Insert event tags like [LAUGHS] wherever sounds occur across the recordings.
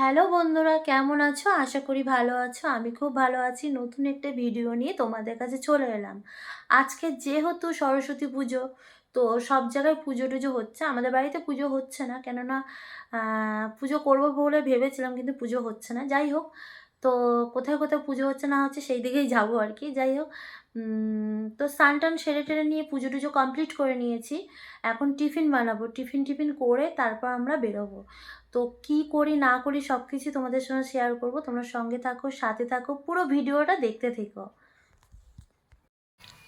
Hello বন্ধুরা, কেমন আছো? আশা করি ভালো আছো। আমি খুব ভালো আছি। নতুন একটা ভিডিও নিয়ে তোমাদের কাছে চলে এলাম। আজকে যেহেতু সরস্বতী পুজো, তো সব জায়গায় পুজো টুজো হচ্ছে। আমাদের বাড়িতে পুজো হচ্ছে না। কেননা পুজো করব বলে ভেবেছিলাম, কিন্তু পুজো হচ্ছে না। যাই হোক, তো কোথায় কোথায় পুজো হচ্ছে না হচ্ছে সেই দিকেই যাব আর কি। যাই হোক তো স্নান টান সেরে টেরে নিয়ে পুজো টুজো কমপ্লিট করে নিয়েছি। এখন টিফিন বানাবো। টিফিন টিফিন করে তারপর আমরা বেরোবো। তো কি করি, না করি সব কিছু তোমাদের সঙ্গে শেয়ার করব। তোমরা সঙ্গে থাকো, সাথে থাকো, পুরো ভিডিওটা দেখতে থেকো।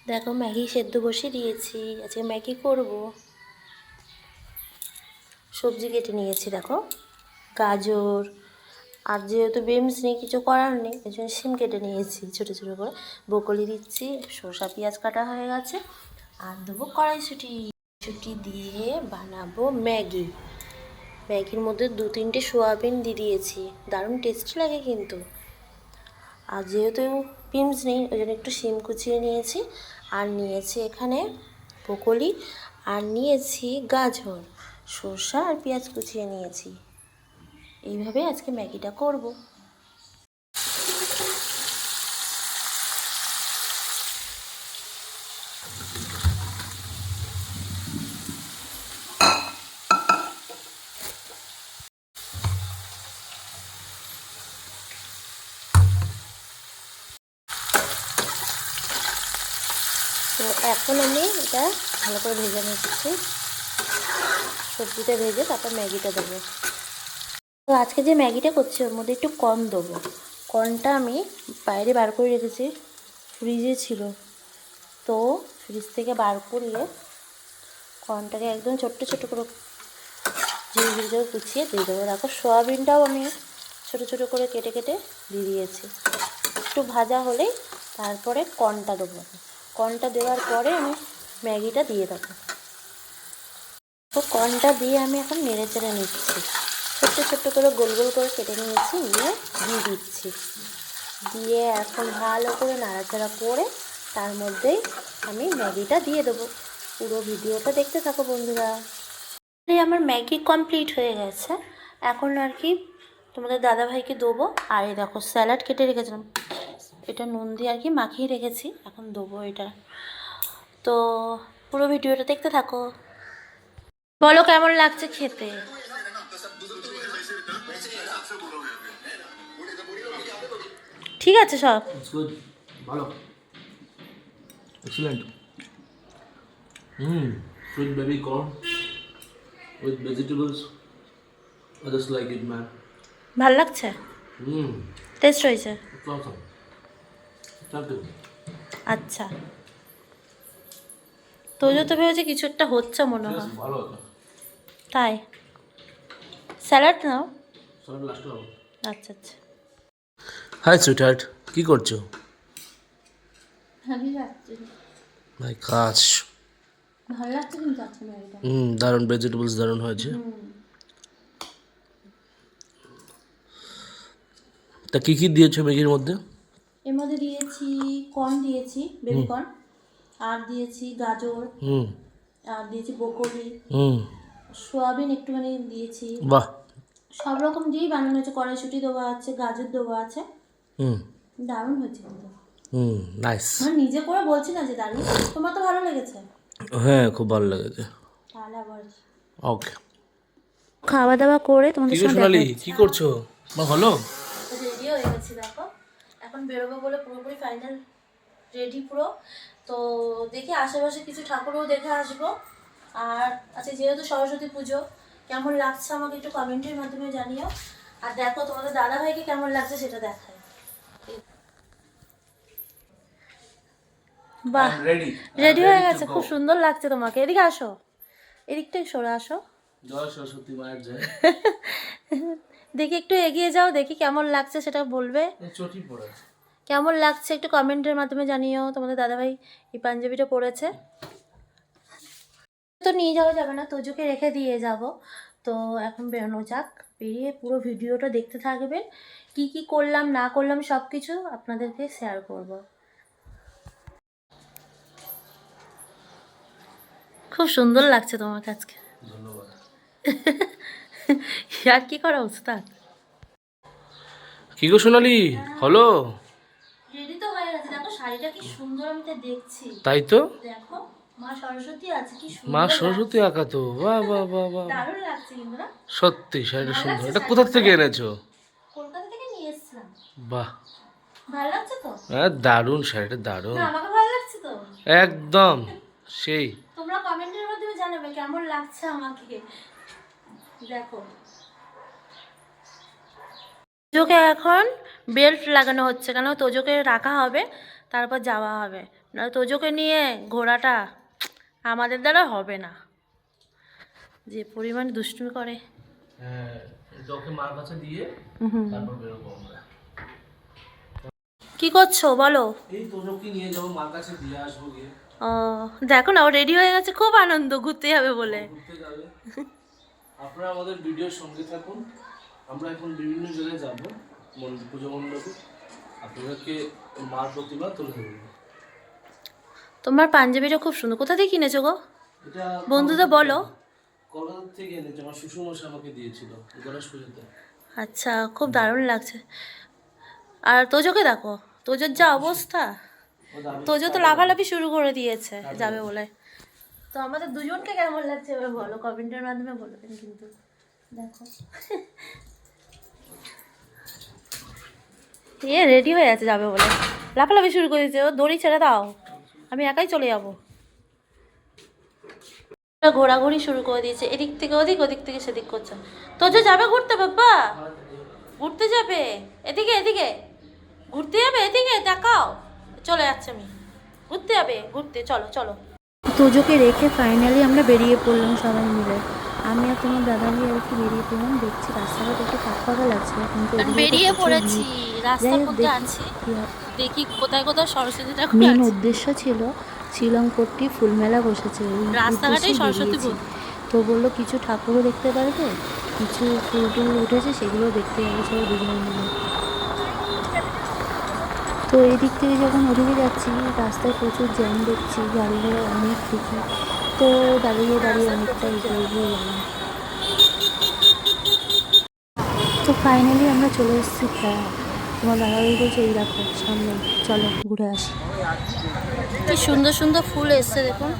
দেখো, ম্যাগি সেদ্ধ বসিয়ে দিয়েছি। আজকে ম্যাগি করব। সবজি কেটে নিয়েছি, দেখো। গাজর। আর যেহেতু বিমস নেই, কিছু করার নেই, এই জন্য সিম কেটে নিয়েছি, ছোটো ছোটো করে। বকলি দিচ্ছি শসা পেঁয়াজ কাটা হয়ে গেছে। আর দেবো কড়াইশুটি। ছুটি দিয়ে বানাবো ম্যাগি। ম্যাগির মধ্যে দু তিনটে সোয়াবিন দিয়ে দিয়েছি। দারুণ টেস্ট লাগে কিন্তু। আর যেহেতু পিমস নেই, ওই জন্য একটু শিম কুচিয়ে নিয়েছি। আর নিয়েছি এখানে পকলি আর নিয়েছি গাজর। সর্ষা আর পেঁয়াজ কুচিয়ে নিয়েছি। এইভাবে আজকে ম্যাগিটা করব তো এখন এটা ভালো করে ভেজে নিচ্ছি। সবজিটা ভেজে তারপর ম্যাগিটা দেবো। তো আজকে যে ম্যাগিটা করছি, ওর মধ্যে একটু কর্ন দেবো। কর্নটা আমি বাইরে বার করে রেখেছি, ফ্রিজে ছিল। তো ফ্রিজ থেকে বার করিয়ে কর্নটাকে একদম ছোট্ট ছোট্ট করে ঝিরি ঝিরি করে কুচিয়ে দিয়ে দেবো। দেখো, সয়াবিনটাও আমি ছোটো ছোটো করে কেটে কেটে দিয়ে দিয়েছি। একটু ভাজা হলেই তারপরে কর্নটা দেবো। কর্নটা দেওয়ার পরে আমি ম্যাগিটা দিয়ে দেবো। তো কর্নটা দিয়ে আমি এখন নেড়ে চেড়ে নিচ্ছি। ছোট্ট ছোট্ট করে গোল গোল করে কেটে নিয়েছি, নিয়ে দিয়ে দিচ্ছি। দিয়ে এখন ভালো করে নাড়াচাড়া করে তার মধ্যেই আমি ম্যাগিটা দিয়ে দেবো। পুরো ভিডিওটা দেখতে থাকো বন্ধুরা। আমার ম্যাগি কমপ্লিট হয়ে গেছে। এখন আর কি তোমাদের দাদাভাইকে দেবো। আর এই দেখো স্যালাড কেটে রেখেছিলাম। এটা নুন দিয়ে আর কি মাখিয়ে রেখেছি। এখন দেবো এটা। তো পুরো ভিডিওটা দেখতে থাকো। বলো কেমন লাগছে খেতে? ঠিক আছে সব। Excellent hmm fruit baby corn with vegetables I just like it লাগছে? হুম। টেস্ট হয়েছে আচ্ছা। তোজো তো ভেবেছে কিছু একটা হচ্ছে মনে হয়। তাই? স্যালাড নাও। আচ্ছা আচ্ছা। হাই সুইটহার্ট কি করছ? মাই কাজ। ভালো লাগছে কিন্তু আজকে ম্যাগিটা হুম দারুণ ভেজিটেবলস দারুণ হয়েছে। তা কি কি দিয়েছ ম্যাগির মধ্যে? এর মধ্যে দিয়েছি কর্ন দিয়েছি বেবি কর্ন আর দিয়েছি গাজর হুম। আর দিয়েছি বকলি হুম। সোয়াবিন একটুখানি দিয়েছি। বাহ। সব রকম দিয়েই বানানো হয়েছে কড়াইশুটি দেওয়া আছে গাজর দেওয়া আছে। হুম। দারুণ হয়েছে কিন্তু। হুম নাইস আমি নিজে করে বলছি না যে দারুণ। তোমার তো ভালো লেগেছে। হ্যাঁ খুব ভালো লেগেছে। তাহলে আবার ওকে খাওয়া দাওয়া করে তোমাদের কি গো সোনালি কি করছ? মা হলো রেডি হয়ে গেছি দেখো। এখন বেরোবো বলে পুরোপুরি ফাইনাল রেডি পুরো। তো দেখি আশেপাশে কিছু ঠাকুরও দেখে আসব। আর আচ্ছা যেহেতু সরস্বতী পুজো কেমন লাগছে আমাকে একটু কমেন্টের মাধ্যমে জানিও। আর দেখো তোমাদের দাদা ভাইকে কেমন লাগছে সেটা দেখায়। বাহ রেডি হয়ে গেছে খুব সুন্দর লাগছে তোমাকে। এদিকে আসো এদিকটাই সরে আসো। জয় সরস্বতী মায়ের জয়। [LAUGHS] দেখি একটু এগিয়ে যাও দেখি কেমন লাগছে সেটা বলবে। চটি পড়েছে কেমন লাগছে একটু কমেন্টের মাধ্যমে জানিও। তোমাদের দাদাভাই এই পাঞ্জাবিটা পরেছে তো নিয়ে যাওয়া যাবে না তোজোকে রেখে দিয়ে যাব। তো এখন বেরোনো যাক বেরিয়ে পুরো ভিডিওটা দেখতে থাকবেন কি কি করলাম না করলাম সব কিছু আপনাদেরকে শেয়ার করব। খুব সুন্দর লাগছে তোমাকে আজকে। ধন্যবাদ। [LAUGHS] আর কি করা উস্তাদ? কি গো সোনালি হলো রেডি তো হয়ে গেছে দেখো শাড়িটা কি সুন্দর আমি তো দেখছি। তাই তো? দেখো মা সরস্বতী আছে কি সুন্দর মা সরস্বতী আঁকা তো বাহ বাহ বাহ বাহ দারুণ লাগছে কিন্তু না সত্যি শাড়িটা সুন্দর। এটা কোথা থেকে এনেছো? কলকাতা থেকে নিয়ে এসেছিলাম। বাহ। ভালো লাগছে তো? হ্যাঁ দারুণ শাড়িটা দারুণ। আমাকে ভালো লাগছে তো? একদম সেই। তোমরা কমেন্টের মাধ্যমে জানাবে কেমন লাগছে আমাকে। দেখো। এখন বেল্ট লাগানো হচ্ছে কেন? তোজোকে রাখা হবে তারপর যাওয়া হবে। না তোজোকে নিয়ে ঘোরাটা আমাদের দ্বারা হবে না। যে পরিমাণ দুষ্টুমি করে। হ্যাঁ কি করছ? বলো। ও দেখো না ও রেডি হয়ে গেছে খুব আনন্দ ঘুরতে যাবে বলে। আপনারা আমাদের ভিডিওর সঙ্গে থাকুন আমরা এখন বিভিন্ন জায়গায় যাব। পুজো মণ্ডপে। আপনাদেরকে মার প্রতিমা তুলে ধরবো। তোমার পাঞ্জাবিটা খুব সুন্দর। কোথা থেকে কিনেছো গো? বন্ধুদের বলো। কলকাতা থেকে এনেছে। আমার শ্বশুরমশাই আমাকে দিয়েছিল গণেশ পুজোতে। আচ্ছা খুব দারুণ লাগছে। আর তোজোকে দেখো। তোজোর যা অবস্থা। তোজো তো লাফালাফি শুরু করে দিয়েছে যাবে বলে। তো আমাদের দুজনকে কেমন লাগছে এবার বলো? কমেন্টের মাধ্যমে বলবেন কিন্তু। দেখো। এ রেডি হয়ে আছে, যাবে বলে। লাফালাফি শুরু করে দিয়েছে, ও দড়ি ছেড়ে দাও। আমি একাই চলে যাব। ঘোরাঘুরি শুরু করে দিয়েছে, এদিক থেকে ওদিক ওদিক থেকে সেদিক করছে। তোজো যাবে ঘুরতে, বাবা? ঘুরতে যাবে? এদিকে এদিকে। ঘুরতে যাবে, এদিকে, দেখাও। চলে যাচ্ছে আমি। ঘুরতে যাবে, ঘুরতে। চলো চলো। তোজোকে রেখে ফাইনালি আমরা বেরিয়ে পড়লাম সবাই মিলে। আমি আর তোমার দাদা ভাই আর কি বেরিয়ে পড়লাম দেখছি রাস্তাঘাট একটু ফাঁকা লাগছে কিন্তু বেরিয়ে পড়েছি। রাস্তার মধ্যে আছি? দেখি কোথায় কোথায় সরস্বতী ঠাকুর মেন উদ্দেশ্য ছিল শ্রীলঙ্করটি ফুলমেলা বসেছে রাস্তাঘাটেই সরস্বতী তো বলল কিছু ঠাকুরও দেখতে পারবে? কিছু ফুল টুল উঠেছে সেগুলো দেখতে যাবে সবাই দুজনে মিলে। তো এই দিক থেকে যখন ওদিকে যাচ্ছি রাস্তায় প্রচুর জ্যাম দেখছি গাড়ি ঘোড়া অনেক দেখি। তো দাঁড়িয়ে দাঁড়িয়ে অনেকটা এগিয়ে এগিয়ে গেলাম। তো ফাইনালি আমরা চলে এসেছি প্রায়। তোমার দাদাবাবু বলছে এই দেখো সামনে। চলো ঘুরে আসি। কি সুন্দর সুন্দর ফুল এসছে দেখুন।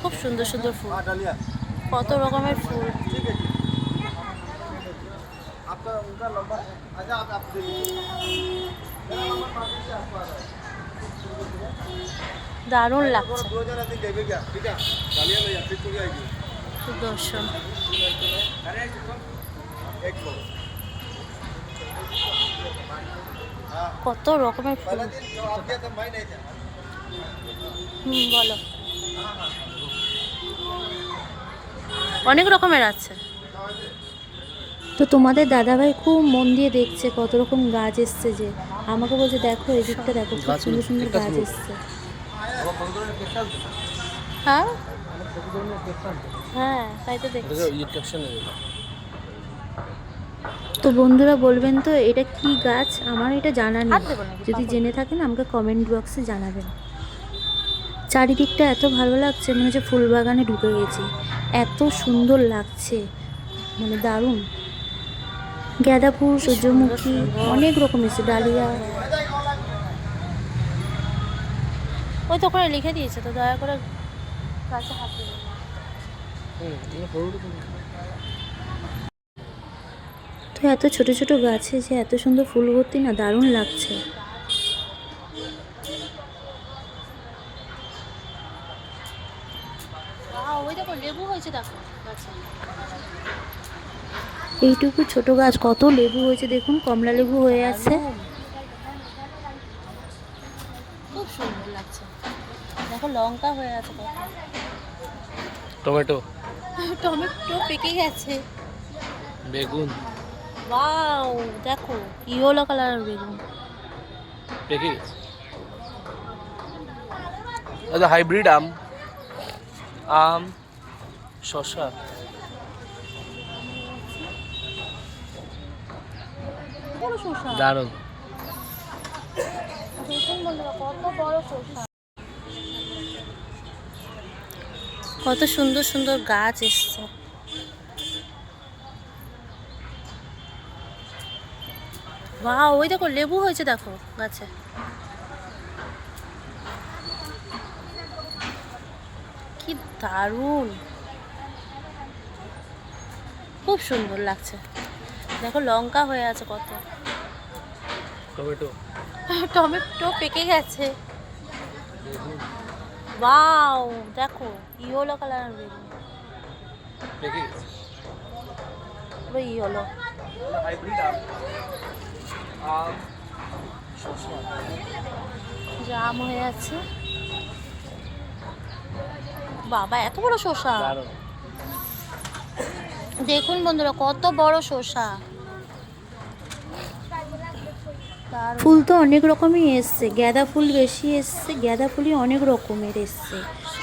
খুব সুন্দর সুন্দর ফুল। কত রকমের ফুল। দারুণ লাগছে। সুদর্শন কত রকমের ফুল। হুম বলো। অনেক রকমের আছে। তো তোমাদের দাদাভাই খুব মন দিয়ে দেখছে কত রকম গাছ এসছে যে। আমাকে বলছে দেখো এই দিকটা দেখো খুব সুন্দর সুন্দর গাছ এসছে। হ্যাঁ? হ্যাঁ তাই তো দেখছি। তো বন্ধুরা বলবেন তো এটা কি গাছ? আমার এটা জানা নেই। যদি জেনে থাকেন আমাকে কমেন্ট বক্সে জানাবেন। চারিদিকটা এত ভালো লাগছে মনে হচ্ছে ফুল বাগানে ঢুকে গেছি। এত সুন্দর লাগছে। মানে দারুণ। গাঁদা ফুল সূর্যমুখী অনেক রকম এসে ডালিয়া। ওই তো ওখানে লিখে দিয়েছে তো দয়া করে গাছে হাত দেবেন তো এত ছোট ছোট গাছে যে এত সুন্দর ফুল ভর্তি না দারুণ লাগছে। লেবু হয়েছে দেখো এইটুকু ছোট গাছ কত লেবু হয়েছে দেখুন কমলা লেবু হয়ে আছে। খুব সুন্দর লাগছে। দেখো লঙ্কা হয়ে আছে টমেটো। টমেটো পেকে গেছে। বেগুন। ওয়াও দেখো ইয়েলো কালারের বেগুন। পেকে গেছে। আচ্ছা হাইব্রিড আম। আম শশা দারুণ। দেখুন বন্ধুরা কত বড় শসা কত সুন্দর সুন্দর গাছ এসছে। বা ওই দেখো লেবু হয়েছে দেখো গাছে। কি দারুণ। খুব সুন্দর লাগছে। দেখো লঙ্কা হয়ে আছে কত। টমেটো। টমেটো পেকে গেছে। বাও দেখো ইয়েলো কালার বেগুন? পেকে গেছে। পুরো ইয়েলো হাইব্রিড আম। জাম হয়ে আছে। বাবা এত বড় শসা। দেখুন বন্ধুরা কত বড় শসা। ফুল তো অনেক রকমই এসছে গাঁদা ফুল বেশি এসছে গাঁদা ফুলই অনেক রকমের এসছে।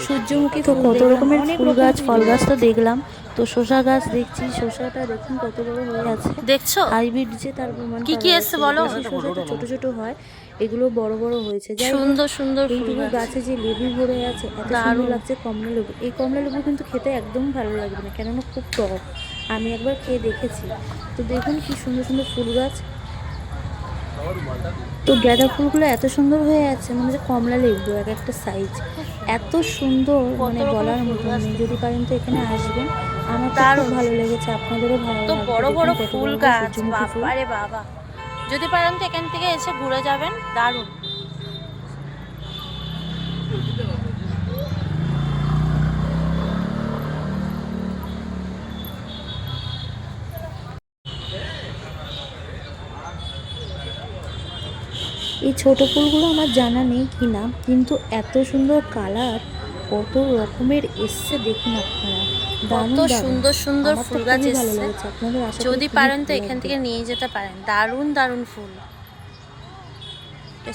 সূর্যমুখী তো কত রকমের ফুল গাছ ফল গাছ তো দেখলাম। তো শসা গাছ দেখছি শসাটা দেখুন কত বড় হয়ে আছে। দেখছ? হাইব্রিড যে তার প্রমাণ কি কি এসছে বলো? ছোট ছোট হয় এগুলো বড় বড় হয়েছে। সুন্দর সুন্দর ফুল এইটুকু গাছে। যে লেবু ভরে আছে এত সুন্দর। লাগছে কমলা লেবু এই কমলা লেবু কিন্তু খেতে একদম ভালো লাগবে না কেননা খুব টক। আমি একবার খেয়ে দেখেছি। তো দেখুন কি সুন্দর সুন্দর ফুল গাছ। তো গাঁদা ফুলগুলো এত সুন্দর হয়ে আছে মানে যে কমলা লেবু এক একটা সাইজ এত সুন্দর মানে বলার মতো যদি পারেন তো এখানে আসবেন। আমার তো খুব ভালো লেগেছে আপনাদেরও ভালো তো বড় বড় ফুল গাছ বাবা। যদি পারেন তো এখান থেকে এসে ঘুরে যাবেন দারুণ। এই ছোট ফুলগুলো আমার জানা নেই কি নাম কিন্তু এত সুন্দর কালার কত রকমের এসছে দেখুন আপনারা। কত সুন্দর সুন্দর ফুল গাছ এসছে। যদি পারেন তো এখান থেকে নিয়ে যেতে পারেন। দারুণ দারুণ ফুল।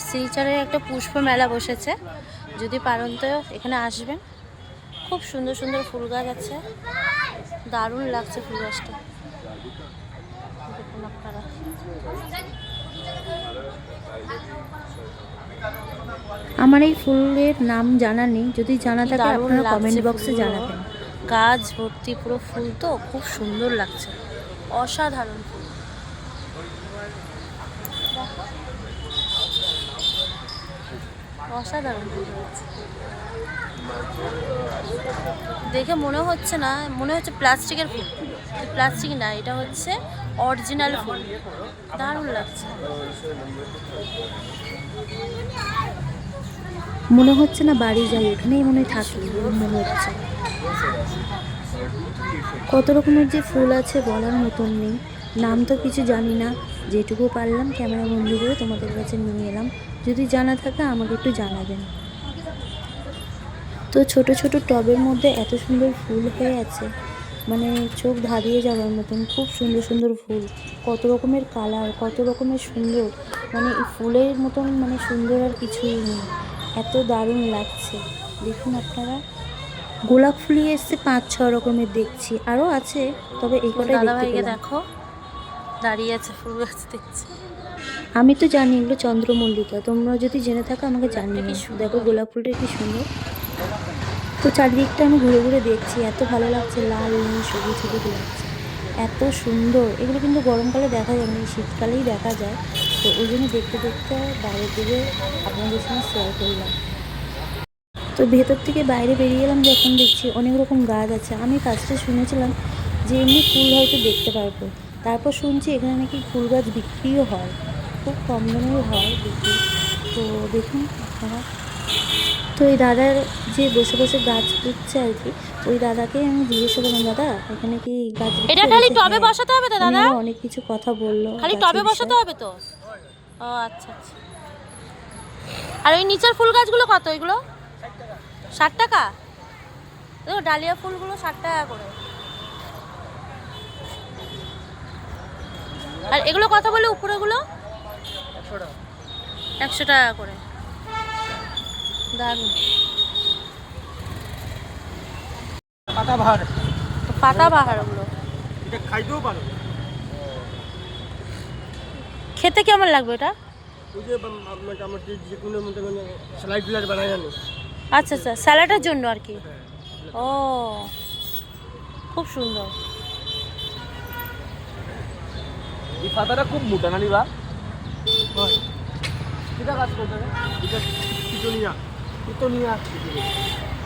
শিলচরের একটা পুষ্প মেলা বসেছে যদি পারেন তো এখানে আসবেন। খুব সুন্দর সুন্দর ফুল গাছ আছে। দারুণ লাগছে ফুল গাছটা দেখুন আপনারা আমার এই ফুলের নাম জানা নেই। যদি জানা থাকে আপনারা কমেন্ট বক্সে। জানাবেন। গাছ ভর্তি পুরো ফুল তো খুব সুন্দর লাগছে। অসাধারণ ফুল। অসাধারণ দেখে মনে হচ্ছে না মনে হচ্ছে প্লাস্টিকের ফুল। প্লাস্টিক না এটা হচ্ছে অরিজিনাল ফুল। দারুণ লাগছে। মনে হচ্ছে না বাড়ি যাই, এখানেই মনে থাকি মনে হচ্ছে। কত রকমের যে ফুল আছে বলার মতন নেই। নাম তো কিছু জানি না। যেটুকু পারলাম ক্যামেরা বন্দি করে তোমাদের কাছে নিয়ে এলাম। যদি জানা থাকে আমাকে একটু জানাবেন। তো ছোট ছোট টবের মধ্যে এত সুন্দর ফুল হয়ে আছে। মানে চোখ ধাঁধিয়ে যাওয়ার মতন, খুব সুন্দর সুন্দর ফুল। কত রকমের কালার, কত রকমের সুন্দর। মানে ফুলের মতন মানে সুন্দর আর কিছুই নেই। এত দারুণ লাগছে। দেখুন আপনারা। গোলাপ ফুলই এসছে পাঁচ ছ রকমের দেখছি। আরও আছে তবে এই কটাই পেলাম। দেখো। দাঁড়িয়ে আছে ফুল গাছ দেখছি। আমি তো জানি এগুলো চন্দ্রমল্লিকা। তোমরা যদি জেনে থাকো আমাকে জানিয়ে কি দেখো গোলাপ ফুলটা কি সুন্দর। তো চারিদিকটা আমি ঘুরে ঘুরে দেখছি। এত ভালো লাগছে লাল নীল সবুজ সবুজ লাগছে। এত সুন্দর। এগুলো কিন্তু গরমকালে দেখা যায় না শীতকালেই দেখা যায়। তো ওই জন্য দেখতে দেখতে বাইরের দিকে আপনাদের সঙ্গে শেয়ার করলাম। তো ভেতর থেকে বাইরে বেরিয়ে গেলাম যখন দেখছি অনেক রকম গাছ আছে। আমি ফার্স্টে শুনেছিলাম যে এমনি ফুল হয়তো দেখতে পারব। তারপর শুনছি এখানে নাকি ফুল গাছ বিক্রিও হয়। খুব কম দামেও হয় বিক্রি। তো দেখুন আপনারা। তো এই দাদার যে বসে বসে গাছ পুঁতছে আর কি ওই দাদাকে আমি জিজ্ঞাসা করলাম দাদা এখানে কি গাছ এটা খালি টবে। বসাতে হবে তো দাদা? অনেক কিছু কথা বলল। খালি টবে বসাতে হবে তো? ও আচ্ছা আচ্ছা। আর ওই নিচের ফুল গাছগুলো কত? এগুলো? ষাট টাকা? দেখো ডালিয়া ফুলগুলো ষাট টাকা করে। আর এগুলো কত বলে উপরেগুলো? একশো টাকা। করে। দারুণ। পাতা পাতা বাহার ওগুলো এটা খাইতেও পারো। খেতে কেমন লাগবে এটা ওই যে যে কোনো স্যালাড জানো আচ্ছা আচ্ছা স্যালাডের জন্য আর কি? ও খুব সুন্দর। এই পাতাটা খুব মোটা না নিবা কিটা কাজ করতে হবে। এটা পিটুনিয়া। পিতনিয়া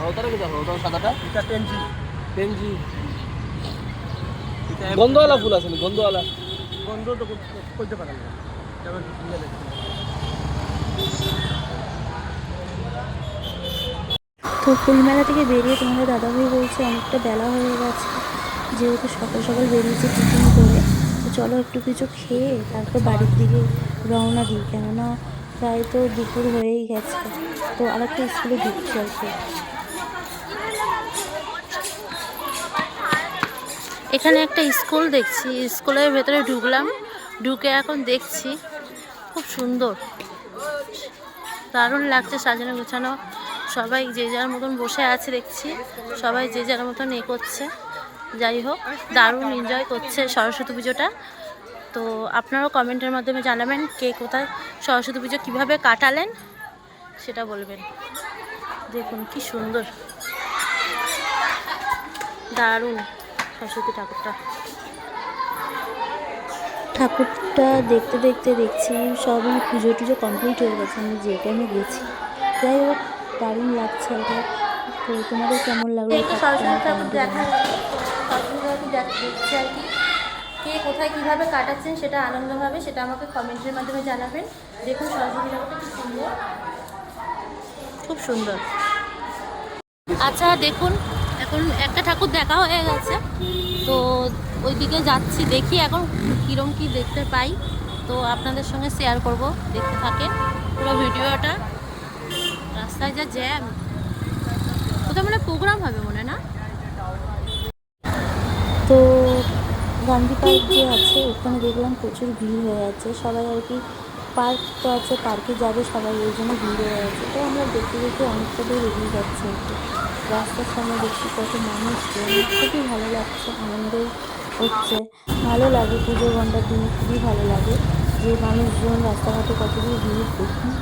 হলতাটা কিটা হলতা সাদাটা এটা পেনজি। পেনজি। এটা গন্ধওয়ালা ফুল আছে গন্ধওয়ালা। বন্ধ তো করতে- পারেন না। যেমন তো ফুলমেলা থেকে বেরিয়ে তোমাদের দাদাভাই বলছে, অনেকটা বেলা হয়ে গেছে। যেহেতু সকাল সকাল বেরিয়েছে টিফিন করে, তো চলো একটু কিছু খেয়ে তারপর বাড়ির দিকে রওনা দিই। কেননা প্রায় তো দুপুর হয়েই গেছে। তো আরেকটা স্কুলে ঢুকছি আর কি। এখানে একটা স্কুল দেখছি, স্কুলের ভেতরে ঢুকলাম, ঢুকে এখন দেখছি, খুব সুন্দর। দারুণ লাগছে সাজানো গোছানো। সবাই যে যার মতন বসে আছে দেখছি, সবাই যে যার মতন এ করছে। যাই হোক, দারুণ এনজয় করছে সরস্বতী পুজোটা। তো আপনারাও কমেন্টের মাধ্যমে জানাবেন কে কোথায় সরস্বতী পুজো কীভাবে কাটালেন, সেটা বলবেন। দেখুন কি সুন্দর। দারুণ। সরস্বতী ঠাকুরটা। ঠাকুরটা দেখতে দেখতে দেখছি সবই পুজো টুজো কমপ্লিট হয়ে গেছে আমি যে টাইমে গেছি। যাই হোক দারুণ লাগছে এটা তো তোমাদের কেমন লাগল সরস্বতী ঠাকুর দেখা সরস্বতী ঠাকুর দেখ- দেখছি আর কি। কে কোথায় কীভাবে কাটাচ্ছেন সেটা আনন্দভাবে সেটা আমাকে কমেন্টের মাধ্যমে জানাবেন। দেখুন সরস্বতী ঠাকুরটা খুব সুন্দর। খুব সুন্দর। আচ্ছা দেখুন এখন একটা ঠাকুর দেখা হয়ে গেছে। তো ওইদিকে যাচ্ছি, দেখি এখন কীরম কী দেখতে পাই। তো আপনাদের সঙ্গে শেয়ার করব, দেখতে থাকেন। পুরো ভিডিওটা রাস্তায় যা জ্যাম কোথাও মানে প্রোগ্রাম হবে মনে না? তো গান্ধী পার্ক যে আছে, ওখানে দেখলাম প্রচুর ভিড় হয়ে আছে। সবাই আর কি পার্ক তো আছে পার্কে যাবে সবাই, ওই জন্য ভিড় হয়ে আছে। তো আমরা দেখতে দেখতে অনেকটা দূর এগিয়ে যাচ্ছি রাস্তার সামনে দেখছি কত মানুষ খুবই ভালো লাগছে আনন্দ হচ্ছে। ভালো লাগে পুজো ঘণ্টার দিনে, খুবই ভালো লাগে যে মানুষজন রাস্তাঘাটে কত দূর ভিড় দেখুন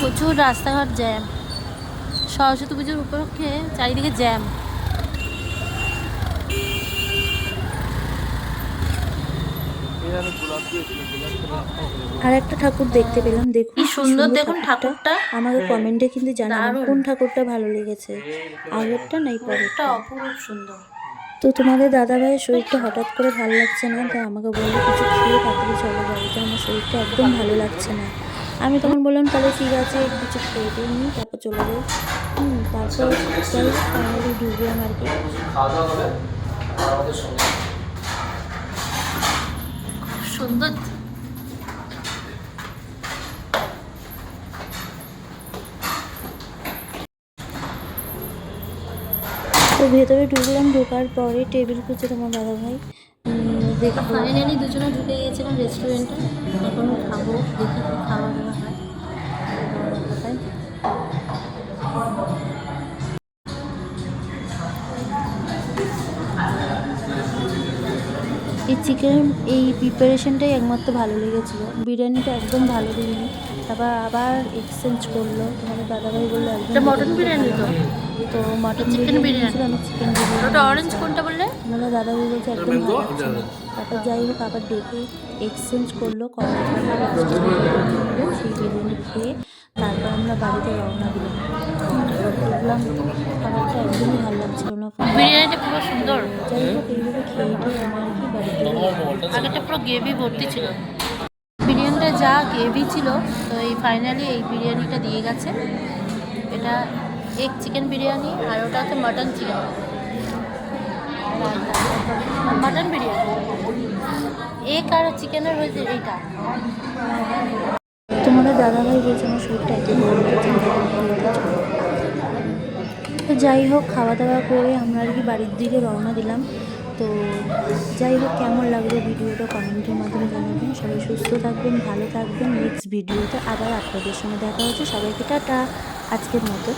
প্রচুর রাস্তাঘাট জ্যাম। সরস্বতী পুজোর উপলক্ষে চারিদিকে জ্যাম এখানে গোলাপ দিয়েছিল গোলাপ আর একটা ঠাকুর দেখতে পেলাম দেখুন কি সুন্দর দেখুন ঠাকুরটা। আমাকে কমেন্টে কিন্তু জানাবেন। কোন ঠাকুরটা ভালো লেগেছে আগেরটা নাই পরেরটা? অপরূপ সুন্দর। তো তোমাদের দাদা ভাইয়ের শরীরটা হঠাৎ করে ভালো লাগছে না তাই আমাকে বলল কিছু খেয়ে তাড়াতাড়ি চলে যাবে তো আমার শরীরটা একদম ভালো লাগছে না। আমি তখন বললাম তাহলে ঠিক আছে কিছু খেয়ে দিয়ে নিই তারপর চলে যাই। হুম তারপর ফাইনালি ঢুকলাম আর কি খাওয়া দাওয়া হবে আর আমাদের সঙ্গে খুব সুন্দর। তো ভেতরে ঢুকলাম ঢোকার পরে টেবিল খুঁজছে তোমার দাদা ভাই। দেখো। ফাইনালি দুজনে ঢুকে গিয়েছিলাম রেস্টুরেন্টে এখন খাব দেখি খাওয়া দাওয়া হয়। চিকেন এই প্রিপারেশনটাই একমাত্র ভালো লেগেছিলো। বিরিয়ানিটা একদম ভালো দিইনি তারপর আবার এক্সচেঞ্জ করল। তোমাদের দাদাভাই বলল একদম মটন বিরিয়ানি তো? তো মটন চিকেন বিরিয়ানি আমি চিকেন বিরিয়ানি ওটা অরেঞ্জ কোনটা বললে? আমাদের দাদাভাই বলছে একদম ম্যাঙ্গো ভালো লাগছে না। তারপর যাই হোক আবার ডেকে এক্সচেঞ্জ করল কত দিলো, সেই বিরিয়ানি খেয়ে তারপর আমরা বাড়িতে রওনা দিলাম। বিরিয়ানিটা পুরো সুন্দর। পুরো গ্রেভি ভর্তি ছিল। বিরিয়ানিটা যা গ্রেভি ছিল, তো এই ফাইনালি এই বিরিয়ানিটা দিয়ে গেছে। এটা এগ চিকেন বিরিয়ানি আর ওটা হচ্ছে mutton chicken mutton biryani. Egg আর চিকেনের হয়েছে এইটা। তোমাদের দাদাভাই বলছে আমার শরীরটা এত ভালো। তো যাই হোক খাওয়া দাওয়া করে আমরা আর কি বাড়ির দিকে রওনা দিলাম। তো যাই হোক, কেমন লাগল ভিডিওটা কমেন্টের মাধ্যমে জানাবেন। সবাই সুস্থ থাকবেন, ভালো থাকবেন। নেক্সট ভিডিওতে আবার আপনাদের সঙ্গে দেখা হচ্ছে। সবাইকে টাটা, আজকের মতো।